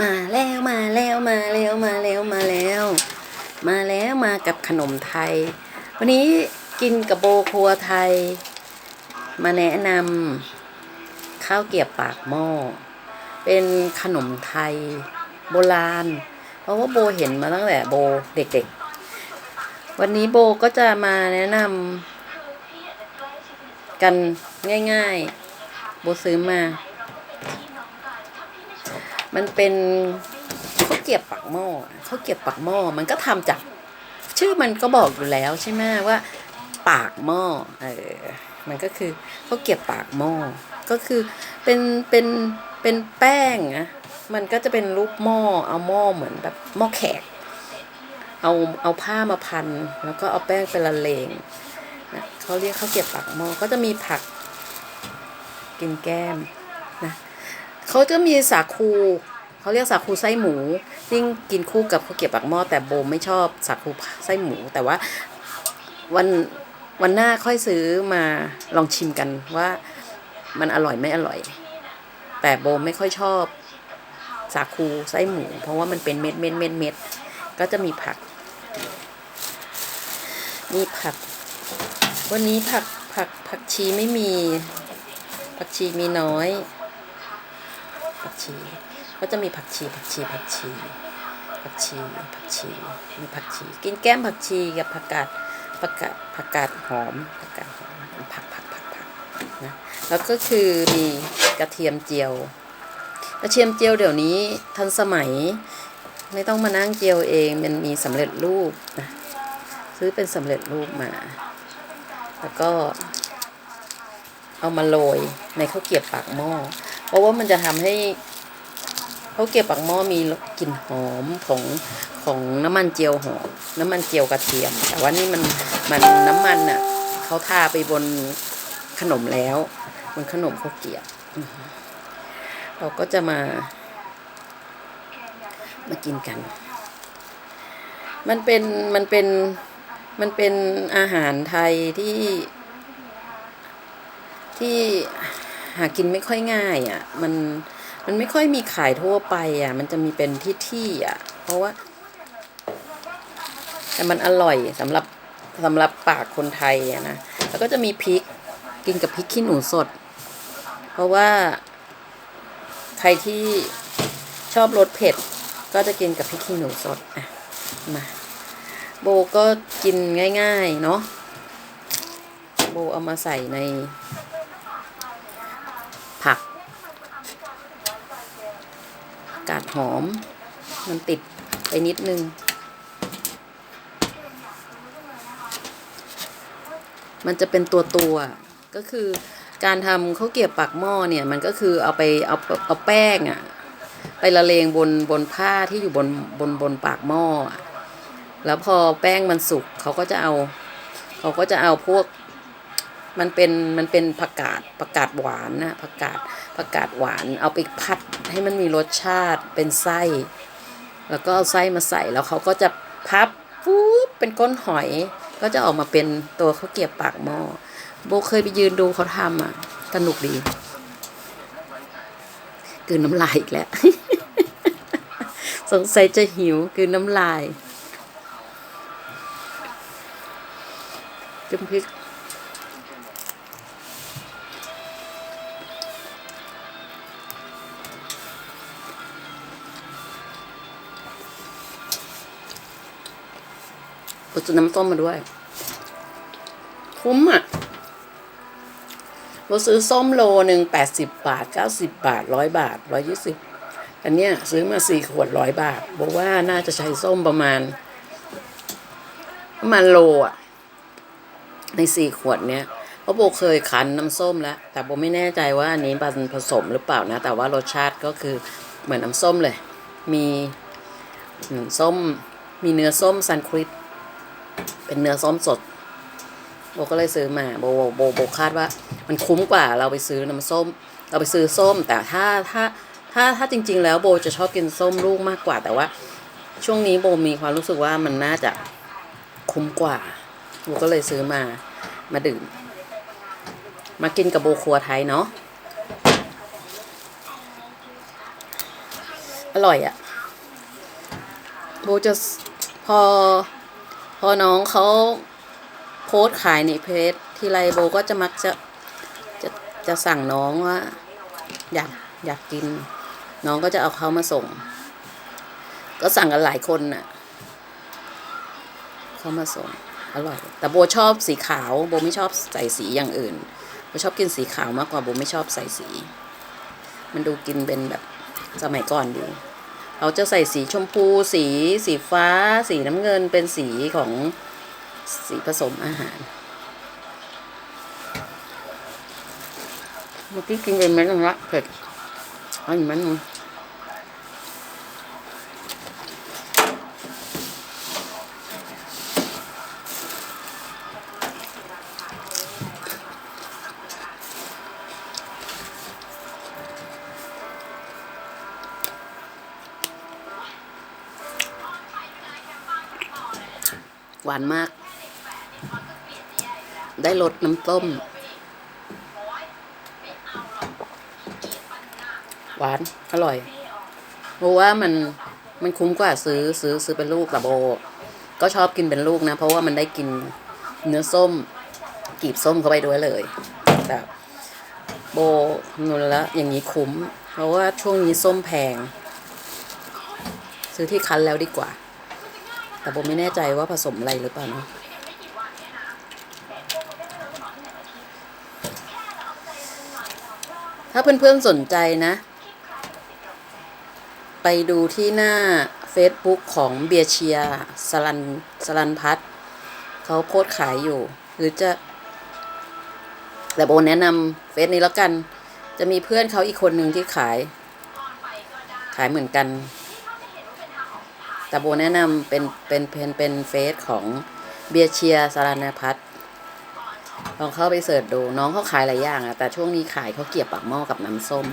มาแล้วมาแล้วมาแล้วมาแล้วมาแล้ว มาแล้วมากับขนมไทย วันนี้กินกับโบครัวไทย มาแนะนำข้าวเกรียบปากหม้อเป็นขนมไทยโบราณ เพราะว่าโบเห็นมาตั้งแต่โบเด็กๆ วันนี้โบก็จะมาแนะนำกันง่ายๆ โบซื้อมา มันเป็นข้าวเกียบปักหม้อข้าวเกียบปักหม้อมันก็ทำจาก ชื่อมันก็บอกอยู่แล้วใช่ไหมว่า ปากหม้อเออมันก็คือข้าวเกียบปากหม้อก็คือเป็นเป็นเป็นแป้งนะมันก็จะเป็นรูปหม้อเอาหม้อเหมือนแบบหม้อแขก เอาเอาผ้ามาพัน แล้วก็เอาแป้งไปละเลงนะเขาเรียกข้าวเกรียบปากหม้อก็จะมีผักกินแก้มนะ เขาจะมีสาคูเขาเรียกสาคูไส้หมูยิ่งกินคู่กับข้าวเกรี๊ยวปากหม้อแต่โบไม่ชอบสาคูไส้หมู แต่ว่าวันวันหน้าค่อยซื้อมาลองชิมกันว่ามันอร่อยไม่อร่อย แต่โบไม่ค่อยชอบสาคูไส้หมู เพราะว่ามันเป็นเม็ดเม็ดเม็ดเม็ดก็จะมีผักมีผัก วันนี้ผักผักผักชีไม่มี ผักชีมีน้อย ผักชี ก็จะมีผักชีผักชีผักชีผักชีผักชีมีผักชี กินแก้มผักชีกับผักกาดผักกาดผักกาดหอมผักกาดหอมผักผักผักผักนะแล้วก็คือมีกระเทียมเจียวกระเทียมเจียวเดี๋ยวนี้ทันสมัย ไม่ต้องมานั่งเจียวเองมันมีสำเร็จรูปนะซื้อเป็นสำเร็จรูปมา แล้วก็เอามาโรยในข้าวเกรียบปากหม้อ เพราะว่ามันจะทำให้เข้าเกรียบปากหม้อมีกลิ่นหอมของของน้ำมันเจียวหอมน้ำมันเจียวกระเทียม แต่ว่านี่มันมันน้ำมันอะเขาทาไปบนขนมแล้วบนขนมข้าวเกียบเราก็จะมา มากินกัน มันเป็นมันเป็นมันเป็นอาหารไทยที่ที่ หากินไม่ค่อยง่ายอะ มันมันไม่ค่อยมีขายทั่วไปอะ มันจะมีเป็นที่ที่อะ เพราะว่า แต่มันอร่อยสำหรับสำหรับปากคนไทยอะนะ แล้วก็จะมีพริกกินกับพริกขี้หนูสด เพราะว่าใครที่ชอบรสเผ็ด ก็จะกินกับพริกขี้หนูสดอะมาโบก็กินง่าย ๆ เนาะโบเอามาใส่ใน ผัก กาดหอม มันติดไปนิดนึง มันจะเป็นตัวตัวก็คือการทำข้าวเกรียบปากหม้อเนี่ย มันก็คือเอาไปเอาเอาแป้งอะไปละเลงบนบนผ้าที่อยู่บนบนบนปากหม้อ แล้วพอแป้งมันสุกเขาก็จะเอา เขาก็จะเอาพวก มันเป็นมันเป็นผักกาดผักกาดหวานนะผักกาดผักกาดหวาน เอาไปพัดให้มันมีรสชาติเป็นไส้ แล้วก็เอาไส้มาใส่แล้วเขาก็จะพับปุ๊บเป็นก้นหอย ก็จะออกมาเป็นตัวข้าวเกรียบปากหม้อโบเคยไปยืนดูเขาทำอะสนุกดีกืนน้ำลายอีกแล้ว สงสัยจะหิวกืนน้ำลายจิ้มพริก ก็จะน้ำส้มมาด้วย คุ้มอะเราซื้อส้มโลหนึ่งแปดสิบบาทเก้าสิบบาทร้อยบาทร้อยยี่สิบอันเนี้ยซื้อมาสี่ขวดร้อยบาทบอกว่าน่าจะใช้ส้มประมาณ ประมาณโลอะ ในสี่ขวดเนี้ยเพราะโบเคยคั้นน้ำส้มแล้ว แต่โบไม่แน่ใจว่าอันนี้มันผสมหรือเปล่านะ แต่ว่ารสชาติก็คือเหมือนน้ำส้มเลย มีเหมือนส้ม มีเนื้อส้มซันคริส เป็นเนื้อส้มสด โบก็เลยซื้อมาโบโบโบคาดว่า มันคุ้มกว่าเราไปซื้อน้ำส้ม เราไปซื้อส้ม แต่ถ้าถ้าถ้าถ้าจริง ๆ แล้วโบจะชอบกินส้มลูกมากกว่า แต่ว่า ช่วงนี้โบมีความรู้สึกว่ามันน่าจะคุ้มกว่าโบก็เลยซื้อมามาดื่ม มากินกับโบครัวไทยเนาะอร่อยอะ่ะโบจะพอ พอน้องเขาโพสต์ขายในเพจทีไรโบก็จะมักจะจะจะสั่งน้องว่า อยากอยากกิน น้องก็จะเอาเขามาส่ง ก็สั่งกันหลายคนน่ะเขามาส่งอร่อย แต่โบชอบสีขาว โบไม่ชอบใส่สีอย่างอื่นโบชอบกินสีขาวมากกว่าโบไม่ชอบใส่สี มันดูกินเป็นแบบสมัยก่อนดี เขาจะใส่สีชมพู สี สีฟ้า สีน้ำเงินเป็นสีของสีผสมอาหารเมื่อกี้กินไปเม็ดนึงละเผ็ดอันเม็ดนึง หวานมาก ได้รสน้ำต้ม หวาน อร่อย เพราะว่ามันมันคุ้มกว่าซื้อซื้อซื้อเป็นลูกแต่โบ ก็ชอบกินเป็นลูกนะ เพราะว่ามันได้กินเนื้อส้มกีบส้มเข้าไปด้วยเลยแต่โบคำนวณแล้วอย่างนี้คุ้ม เพราะว่าช่วงนี้ส้มแพง ซื้อที่คั้นแล้วดีกว่า แต่โบไม่แน่ใจว่าผสมอะไรหรือเปล่าเนาะถ้าเพื่อนๆสนใจนะ ไปดูที่หน้า Facebook ของเบียเชียสลันสลันพัทเขาโพสขายอยู่ หรือจะแต่โบแนะนำเฟซนี้แล้วกัน จะมีเพื่อนเขาอีกคนหนึ่งที่ขาย ขายเหมือนกัน แต่โบแนะนำเป็นเป็นเป็นเป็นเฟซของเบียร์เชียสลันพัทลองเข้าไปเสิร์ชดูน้องเขาขายหลายอย่างอะแต่ช่วงนี้ขายเขาเกรียบปากหม้อกับน้ำส้ม